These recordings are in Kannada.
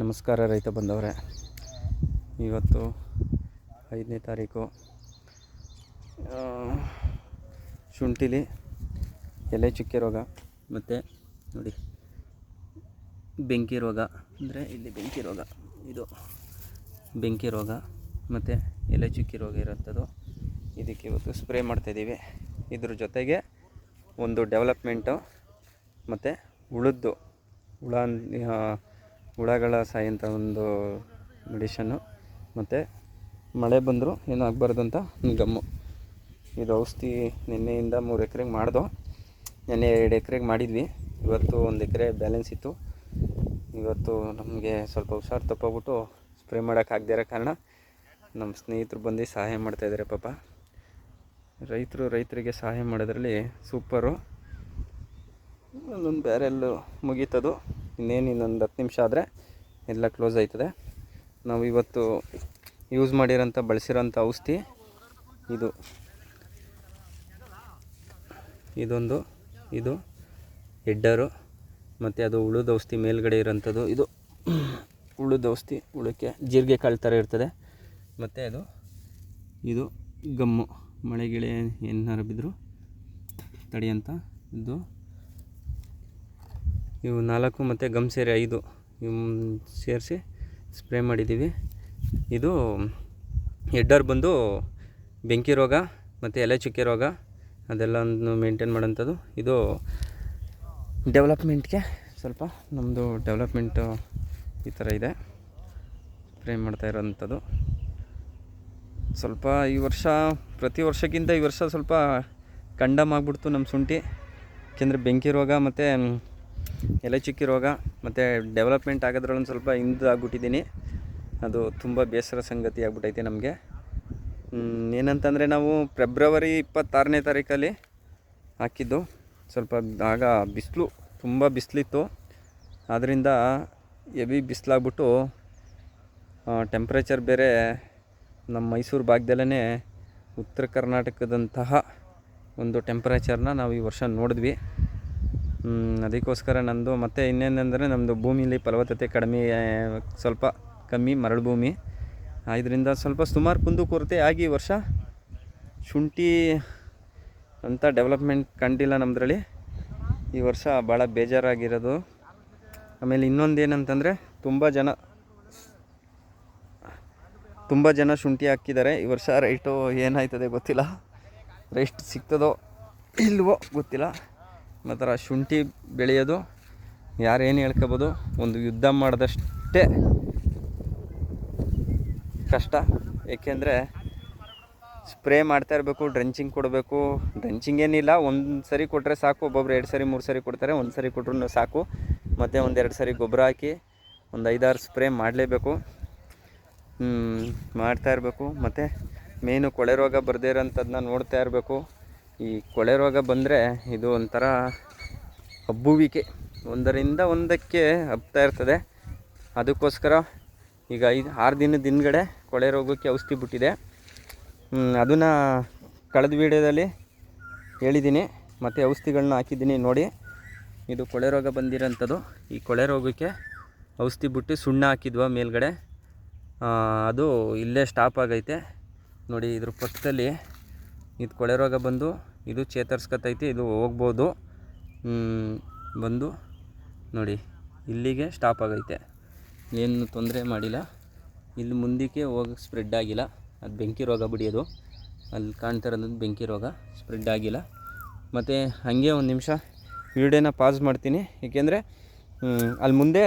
ನಮಸ್ಕಾರ ರೈತ ಬಂದವರೇ. ಇವತ್ತು ಐದನೇ ತಾರೀಕು ಶುಂಠಿಲಿ ಎಲೆ ಚುಕ್ಕೆ ರೋಗ ಮತ್ತು ನೋಡಿ ಬೆಂಕಿ ರೋಗ ಅಂದರೆ ಇಲ್ಲಿ ಬೆಂಕಿ ರೋಗ, ಇದು ಬೆಂಕಿ ರೋಗ ಮತ್ತು ಎಲೆ ಚುಕ್ಕಿ ರೋಗ ಇರೋಂಥದ್ದು ಇದಕ್ಕೆ ಇವತ್ತು ಸ್ಪ್ರೇ ಮಾಡ್ತಾಯಿದ್ದೀವಿ ಇದ್ರ ಜೊತೆಗೆ ಒಂದು ಡೆವಲಪ್ಮೆಂಟು ಮತ್ತು ಉಳಿದ್ದು ಹುಳ ಹುಳಗಳ ಸಾಯಂಥ ಒಂದು ಮೆಡಿಷನ್ನು. ಮತ್ತು ಮಳೆ ಬಂದರೂ ಏನೂ ಆಗಬಾರ್ದು ಅಂತ ಗಮ್ಮು ಇದು ಔಷಧಿ ನಿನ್ನೆಯಿಂದ ಮೂರು ಎಕರೆಗೆ ಮಾಡ್ದೋ, ನೆನ್ನೆ ಎರಡು ಎಕರೆಗೆ ಮಾಡಿದ್ವಿ. ಇವತ್ತು ಒಂದು ಎಕರೆ ಬ್ಯಾಲೆನ್ಸ್ ಇತ್ತು. ಇವತ್ತು ನಮಗೆ ಸ್ವಲ್ಪ ಹುಷಾರು ತಪ್ಪೋಗ್ಬಿಟ್ಟು ಸ್ಪ್ರೇ ಮಾಡೋಕ್ಕಾಗದೇ ಇರೋ ಕಾರಣ ನಮ್ಮ ಸ್ನೇಹಿತರು ಬಂದು ಸಹಾಯ ಮಾಡ್ತಾಯಿದ್ದಾರೆ ಪಾಪ. ರೈತರು ರೈತರಿಗೆ ಸಹಾಯ ಮಾಡೋದ್ರಲ್ಲಿ ಸೂಪರು. ಒಂದೊಂದು ಬ್ಯಾರೆಲ್ಲು ಮುಗೀತದು. ಇನ್ನೇನು ಇನ್ನೊಂದು ಹತ್ತು ನಿಮಿಷ ಆದರೆ ಎಲ್ಲ ಕ್ಲೋಸ್ ಆಯ್ತದೆ. ನಾವು ಇವತ್ತು ಯೂಸ್ ಮಾಡಿರೋಂಥ, ಬಳಸಿರೋಂಥ ಔಷಧಿ ಇದು. ಇದೊಂದು, ಇದು ಹೆಡ್ಡರು, ಮತ್ತು ಅದು ಉಳಿದ ಔಷಧಿ ಮೇಲ್ಗಡೆ ಇರೋಂಥದ್ದು. ಇದು ಉಳಿದ ಔಷಧಿ, ಉಳಕ್ಕೆ ಜೀರಿಗೆ ಕಾಳು ಥರ ಇರ್ತದೆ. ಮತ್ತು ಅದು, ಇದು ಗಮ್ಮು. ಮಳೆಗಿಳೆ ಏನಾರು ಬಿದ್ದರೂ ತಡೆಯಂಥ ಇದು. ಇವು ನಾಲ್ಕು ಮತ್ತು ಗಮ್ ಸೇರಿ ಐದು. ಇವು ಸೇರಿಸಿ ಸ್ಪ್ರೇ ಮಾಡಿದ್ದೀವಿ. ಇದು ಹೆಡ್ಡರ್ ಬಂದು ಬೆಂಕಿ ರೋಗ ಮತ್ತು ಎಲೆ ಚುಕ್ಕೆ ರೋಗ ಅದೆಲ್ಲವನ್ನು ಮೇಂಟೈನ್ ಮಾಡೋಂಥದ್ದು ಇದು ಡೆವಲಪ್ಮೆಂಟ್ಗೆ ಸ್ವಲ್ಪ ನಮ್ಮದು ಡೆವಲಪ್ಮೆಂಟು ಈ ಥರ ಇದೆ. ಸ್ಪ್ರೇ ಮಾಡ್ತಾ ಇರೋಂಥದ್ದು ಸ್ವಲ್ಪ ಈ ವರ್ಷ, ಪ್ರತಿ ವರ್ಷಕ್ಕಿಂತ ಈ ವರ್ಷ ಸ್ವಲ್ಪ ಕಂಡಮ್ ಆಗ್ಬಿಡ್ತು ನಮ್ಮ ಶುಂಠಿ. ಏಕೆಂದರೆ ಬೆಂಕಿ ರೋಗ ಮತ್ತು ಎಲೆ ಚುಕ್ಕಿ ರೋಗ ಮತ್ತು ಡೆವಲಪ್ಮೆಂಟ್ ಆಗೋದ್ರಲ್ಲೊಂದು ಸ್ವಲ್ಪ ಹಿಂದೆ ಆಗ್ಬಿಟ್ಟಿದ್ದೀನಿ. ಅದು ತುಂಬ ಬೇಸರ ಸಂಗತಿ ಆಗ್ಬಿಟ್ಟೈತೆ ನಮಗೆ. ಏನಂತಂದರೆ ನಾವು ಫೆಬ್ರವರಿ ಇಪ್ಪತ್ತಾರನೇ ತಾರೀಕಲ್ಲಿ ಹಾಕಿದ್ದು. ಸ್ವಲ್ಪ ಆಗ ಬಿಸಿಲು ತುಂಬ ಬಿಸಿಲಿತ್ತು. ಆದ್ದರಿಂದ ಹೆವಿ ಬಿಸಿಲಾಗ್ಬಿಟ್ಟು ಟೆಂಪ್ರೇಚರ್ ಬೇರೆ ನಮ್ಮ ಮೈಸೂರು ಭಾಗದಲ್ಲೇ ಉತ್ತರ ಕರ್ನಾಟಕದಂತಹ ಒಂದು ಟೆಂಪ್ರೇಚರ್ನ ನಾವು ಈ ವರ್ಷ ನೋಡಿದ್ವಿ. ಅದಕ್ಕೋಸ್ಕರ ನಂದು ಮತ್ತು ಇನ್ನೇನೆಂದರೆ ನಮ್ಮದು ಭೂಮಿಲಿ ಫಲವತ್ತತೆ ಕಡಿಮೆ ಸ್ವಲ್ಪ ಕಮ್ಮಿ ಮರಳು ಭೂಮಿ ಇದರಿಂದ ಸ್ವಲ್ಪ ಸುಮಾರು ಕುಂದು ಕೊರತೆ ಆಗಿ ವರ್ಷ ಶುಂಠಿ ಅಂತ ಡೆವಲಪ್ಮೆಂಟ್ ಕಂಡಿಲ್ಲ ನಮ್ಮದ್ರಲ್ಲಿ ಈ ವರ್ಷ ಭಾಳ ಬೇಜಾರಾಗಿರೋದು. ಆಮೇಲೆ ಇನ್ನೊಂದು ಏನಂತಂದರೆ ತುಂಬ ಜನ ತುಂಬ ಜನ ಶುಂಠಿ ಹಾಕಿದ್ದಾರೆ. ಈ ವರ್ಷ ರೈಟು ಏನಾಯ್ತದೆ ಗೊತ್ತಿಲ್ಲ. ರೈಟ್ ಸಿಗ್ತದೋ ಇಲ್ವೋ ಗೊತ್ತಿಲ್ಲ. ಮಾತ್ರ ಶುಂಠಿ ಬೆಳೆಯೋದು ಯಾರೇನು ಹೇಳ್ಕೋಬೋದು, ಒಂದು ಯುದ್ಧ ಮಾಡಿದಷ್ಟೇ ಕಷ್ಟ. ಏಕೆಂದರೆ ಸ್ಪ್ರೇ ಮಾಡ್ತಾ ಇರಬೇಕು, ಡ್ರೆಂಚಿಂಗ್ ಕೊಡಬೇಕು. ಡ್ರೆಂಚಿಂಗ್ ಏನಿಲ್ಲ, ಒಂದು ಸರಿ ಕೊಟ್ಟರೆ ಸಾಕು, ಒಬ್ಬೊಬ್ರು ಎರಡು ಸರಿ, ಮೂರು ಸರಿ ಕೊಡ್ತಾರೆ, ಒಂದು ಸರಿ ಕೊಟ್ಟರು ಸಾಕು. ಮತ್ತು ಒಂದೆರಡು ಸರಿ ಗೊಬ್ಬರ ಹಾಕಿ ಒಂದು ಐದಾರು ಸ್ಪ್ರೇ ಮಾಡಲೇಬೇಕು. ಮಾಡ್ತಾ ಇರಬೇಕು. ಮತ್ತು ಮೇನು ಕೊಳೆ ರೋಗ ಬರದೇ ಇರೋಂಥದ್ದನ್ನ ನೋಡ್ತಾ ಇರಬೇಕು. ಈ ಕೊಳೆ ರೋಗ ಬಂದರೆ ಇದು ಒಂಥರ ಹಬ್ಬುವಿಕೆ. ಒಂದರಿಂದ ಒಂದಕ್ಕೆ ಹಬ್ತಾ ಇರ್ತದೆ. ಅದಕ್ಕೋಸ್ಕರ ಈಗ ಐದು, ಆರು ದಿನದ ಹಿಂದ್ಗಡೆ ಕೊಳೆ ರೋಗಕ್ಕೆ ಔಷಧಿ ಬಿಟ್ಟಿದೆ. ಅದನ್ನು ಕಳೆದ ವೀಡಿಯೋದಲ್ಲಿ ಹೇಳಿದ್ದೀನಿ ಮತ್ತು ಔಷಧಿಗಳನ್ನ ಹಾಕಿದ್ದೀನಿ ನೋಡಿ. ಇದು ಕೊಳೆ ರೋಗ ಬಂದಿರೋಂಥದ್ದು. ಈ ಕೊಳೆ ರೋಗಕ್ಕೆ ಔಷಧಿ ಬಿಟ್ಟು ಸುಣ್ಣ ಹಾಕಿದ್ವ ಮೇಲ್ಗಡೆ. ಅದು ಇಲ್ಲೇ ಸ್ಟಾಪ್ ಆಗೈತೆ. ನೋಡಿ ಇದ್ರ ಪಕ್ಕದಲ್ಲಿ ಇದು ಕೊಳೆ ರೋಗ ಬಂದು ಇದು ಚೇತರಿಸ್ಕೊತೈತಿ, ಇದು ಹೋಗ್ಬೋದು. ಬಂದು ನೋಡಿ, ಇಲ್ಲಿಗೆ ಸ್ಟಾಪ್ ಆಗೈತೆ. ಏನು ತೊಂದರೆ ಮಾಡಿಲ್ಲ. ಇಲ್ಲಿ ಮುಂದಕ್ಕೆ ಹೋಗಕ್ಕೆ ಸ್ಪ್ರೆಡ್ ಆಗಿಲ್ಲ. ಅದು ಬೆಂಕಿ ರೋಗ ಬಿಡಿಯೋದು ಅಲ್ಲಿ ಕಾಣ್ತಾ ಇರೋದು ಬೆಂಕಿ ರೋಗ ಸ್ಪ್ರೆಡ್ ಆಗಿಲ್ಲ. ಮತ್ತು ಹಾಗೆ ಒಂದು ನಿಮಿಷ ವಿಡಿಯೋನ ಪಾಸ್ ಮಾಡ್ತೀನಿ. ಏಕೆಂದರೆ ಅಲ್ಲಿ ಮುಂದೆ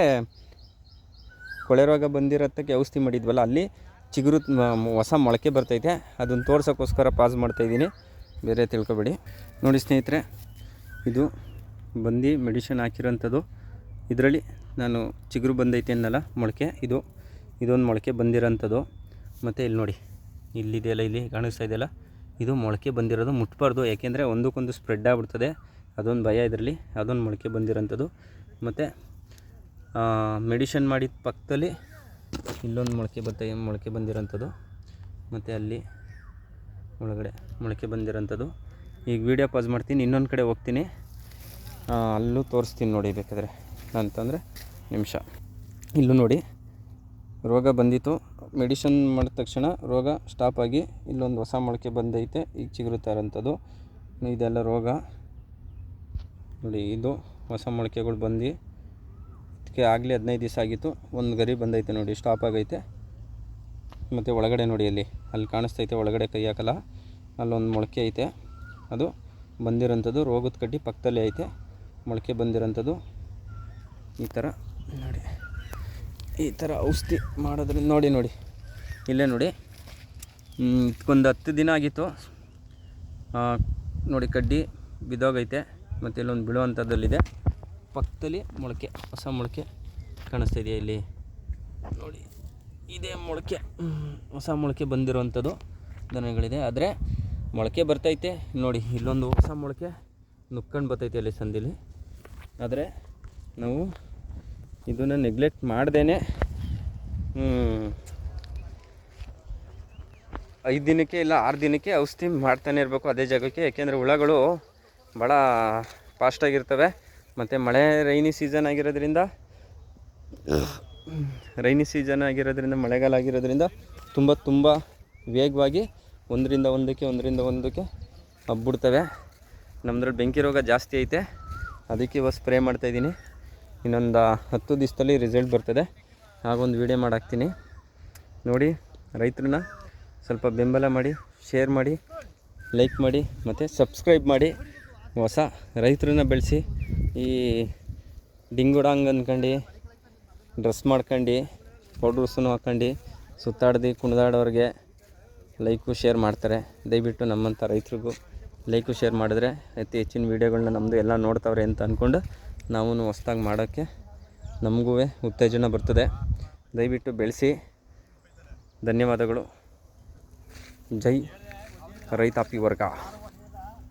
ಕೊಳೆ ರೋಗ ಬಂದಿರೋದಕ್ಕೆ ಔಷಧಿ ಮಾಡಿದ್ವಲ್ಲ, ಅಲ್ಲಿ ಚಿಗುರು ಹೊಸ ಮೊಳಕೆ ಬರ್ತೈತೆ, ಅದನ್ನು ತೋರ್ಸೋಕ್ಕೋಸ್ಕರ ಪಾಸ್ ಮಾಡ್ತಾಯಿದ್ದೀನಿ ಬೇರೆ ತಿಳ್ಕೊಬೇಡಿ. ನೋಡಿ ಸ್ನೇಹಿತರೆ, ಇದು ಬಂದು ಮೆಡಿಷನ್ ಹಾಕಿರೋಂಥದ್ದು. ಇದರಲ್ಲಿ ನಾನು ಚಿಗುರು ಬಂದೈತೆ ಅನ್ನಲ್ಲ, ಮೊಳಕೆ. ಇದು, ಇದೊಂದು ಮೊಳಕೆ ಬಂದಿರೋಂಥದ್ದು. ಮತ್ತು ಇಲ್ಲಿ ನೋಡಿ ಇಲ್ಲಿದೆಯಲ್ಲ ಇಲ್ಲಿ ಕಾಣಿಸ್ತಾ ಇದೆಯಲ್ಲ ಇದು ಮೊಳಕೆ ಬಂದಿರೋದು ಮುಟ್ಬಾರ್ದು, ಯಾಕೆಂದರೆ ಒಂದಕ್ಕೊಂದು ಸ್ಪ್ರೆಡ್ ಆಗ್ಬಿಡ್ತದೆ. ಅದೊಂದು ಭಯ ಇದರಲ್ಲಿ, ಅದೊಂದು ಮೊಳಕೆ ಬಂದಿರೋಂಥದ್ದು. ಮತ್ತು ಮೆಡಿಷನ್ ಮಾಡಿದ ಪಕ್ಕದಲ್ಲಿ ಇಲ್ಲೊಂದು ಮೊಳಕೆ ಬತ್ತ ಮೊಳಕೆ ಬಂದಿರೋಂಥದ್ದು. ಮತ್ತು ಅಲ್ಲಿ ಒಳಗಡೆ ಮೊಳಕೆ ಬಂದಿರೋಂಥದ್ದು. ಈಗ ವೀಡಿಯೋ ಪಾಸ್ ಮಾಡ್ತೀನಿ, ಇನ್ನೊಂದು ಕಡೆ ಹೋಗ್ತೀನಿ. ಅಲ್ಲೂ ತೋರಿಸ್ತೀನಿ ನೋಡಿ ಬೇಕಾದರೆ. ಅಂತಂದರೆ ನಿಮಿಷ. ಇಲ್ಲೂ ನೋಡಿ. ರೋಗ ಬಂದಿತ್ತು. ಮೆಡಿಷನ್ ಮಾಡಿದ ತಕ್ಷಣ ರೋಗ ಸ್ಟಾಪ್ ಆಗಿ ಇಲ್ಲೊಂದು ಹೊಸ ಮೊಳಕೆ ಬಂದೈತೆ, ಈಗ ಚಿಗುರುತ್ತಾ ಇರೋಂಥದ್ದು. ಇದೆಲ್ಲ ರೋಗ. ನೋಡಿ, ಇದು ಹೊಸ ಮೊಳಕೆಗಳು ಬಂದು ಇದಕ್ಕೆ ಆಗಲಿ ಹದಿನೈದು ದಿವಸ ಆಗಿತ್ತು. ಒಂದು ಗರಿ ಬಂದೈತೆ ನೋಡಿ ಸ್ಟಾಪ್ ಆಗೈತೆ. ಮತ್ತು ಒಳಗಡೆ ನೋಡಿ ಅಲ್ಲಿ ಅಲ್ಲಿ ಕಾಣಿಸ್ತೈತೆ, ಒಳಗಡೆ ಕೈ ಹಾಕಲ್ಲ. ಅಲ್ಲೊಂದು ಮೊಳಕೆ ಐತೆ. ಅದು ಬಂದಿರೋಂಥದ್ದು, ರೋಗದ ಕಡ್ಡಿ ಪಕ್ಕದಲ್ಲೇ ಐತೆ. ಮೊಳಕೆ ಬಂದಿರೋಂಥದ್ದು. ಈ ಥರ ನೋಡಿ. ಈ ಥರ ಔಷಧಿ ಮಾಡೋದ್ರಿಂದ ನೋಡಿ ನೋಡಿ. ಇಲ್ಲೇ ನೋಡಿ. ಒಂದು ಹತ್ತು ದಿನ ಆಗಿತ್ತು. ನೋಡಿ ಕಡ್ಡಿ ಬಿದ್ದೋಗೈತೆ. ಮತ್ತು ಇಲ್ಲೊಂದು ಬೀಳುವಂಥದ್ದಲ್ಲಿದೆ ಪಕ್ಕದಲ್ಲಿ ಮೊಳಕೆ, ಹೊಸ ಮೊಳಕೆ ಕಾಣಿಸ್ತಾ ಇದೆಯಾ ಇಲ್ಲಿ? ನೋಡಿ, ಇದೇ ಮೊಳಕೆ. ಹೊಸ ಮೊಳಕೆ ಬಂದಿರುವಂಥದ್ದು ದನಗಳಿದೆ. ಆದರೆ ಮೊಳಕೆ ಬರ್ತೈತೆ. ನೋಡಿ, ಇಲ್ಲೊಂದು ಹೊಸ ಮೊಳಕೆ ನುಕ್ಕೊಂಡು ಬರ್ತೈತೆ ಅಲ್ಲಿ ಸಂದಿಲಿ. ಆದರೆ ನಾವು ಇದನ್ನು ನೆಗ್ಲೆಕ್ಟ್ ಮಾಡ್ದೇ ಐದು ದಿನಕ್ಕೆ ಇಲ್ಲ ಆರು ದಿನಕ್ಕೆ ಔಷಧಿ ಮಾಡ್ತಾನೆ ಇರಬೇಕು ಅದೇ ಜಾಗಕ್ಕೆ. ಯಾಕೆಂದರೆ ಹುಳಗಳು ಭಾಳ ಫಾಸ್ಟಾಗಿರ್ತವೆ ಮತ್ತು ಮಳೆ ರೈನಿ ಸೀಸನ್ ಆಗಿರೋದ್ರಿಂದ ರೈನಿ ಸೀಸನ್ ಆಗಿರೋದ್ರಿಂದ ಮಳೆಗಾಲ ಆಗಿರೋದ್ರಿಂದ ತುಂಬ ತುಂಬ ವೇಗವಾಗಿ ಒಂದರಿಂದ ಒಂದಕ್ಕೆ ಒಂದರಿಂದ ಒಂದಕ್ಕೆ ಹಬ್ಬಿಡ್ತವೆ. ನಮ್ಮದ್ರಲ್ಲಿ ಬೆಂಕಿ ರೋಗ ಜಾಸ್ತಿ ಐತೆ. ಅದಕ್ಕೆ ಇವಾಗ ಸ್ಪ್ರೇ ಮಾಡ್ತಾಯಿದ್ದೀನಿ ಇನ್ನೊಂದು ಹತ್ತು ದಿವಸದಲ್ಲಿ ರಿಸಲ್ಟ್ ಬರ್ತದೆ. ಹಾಗೊಂದು ವೀಡಿಯೋ ಮಾಡಾಕ್ತೀನಿ. ನೋಡಿ ರೈತರನ್ನ ಸ್ವಲ್ಪ ಬೆಂಬಲ ಮಾಡಿ ಶೇರ್ ಮಾಡಿ ಲೈಕ್ ಮಾಡಿ ಮತ್ತು ಸಬ್ಸ್ಕ್ರೈಬ್ ಮಾಡಿ. ಹೊಸ ರೈತರನ್ನ ಬೆಳೆಸಿ. ಈ ಡಿಂಗುಡಾಂಗ್ ಅಂದ್ಕೊಂಡು ಡ್ರೆಸ್ ಮಾಡ್ಕೊಂಡು ಪೌಡ್ರಸ್ಸನ್ನು ಹಾಕ್ಕೊಂಡು ಸುತ್ತಾಡ್ದು, ಕುಣಿದಾಡೋರಿಗೆ ಲೈಕು ಶೇರ್ ಮಾಡ್ತಾರೆ. ದಯವಿಟ್ಟು ನಮ್ಮಂಥ ರೈತರಿಗೂ ಲೈಕು ಶೇರ್ ಮಾಡಿದ್ರೆ ಅತಿ ಹೆಚ್ಚಿನ ವೀಡಿಯೋಗಳನ್ನ ನಮ್ಮದು ಎಲ್ಲ ನೋಡ್ತಾವ್ರೆ ಅಂತ ಅಂದ್ಕೊಂಡು ನಾವು ಹೊಸ್ದಾಗಿ ಮಾಡೋಕ್ಕೆ ನಮಗೂ ಉತ್ತೇಜನ ಬರ್ತದೆ. ದಯವಿಟ್ಟು ಬೆಳೆಸಿ. ಧನ್ಯವಾದಗಳು. ಜೈ ರೈತಾಪಿ ವರ್ಗ.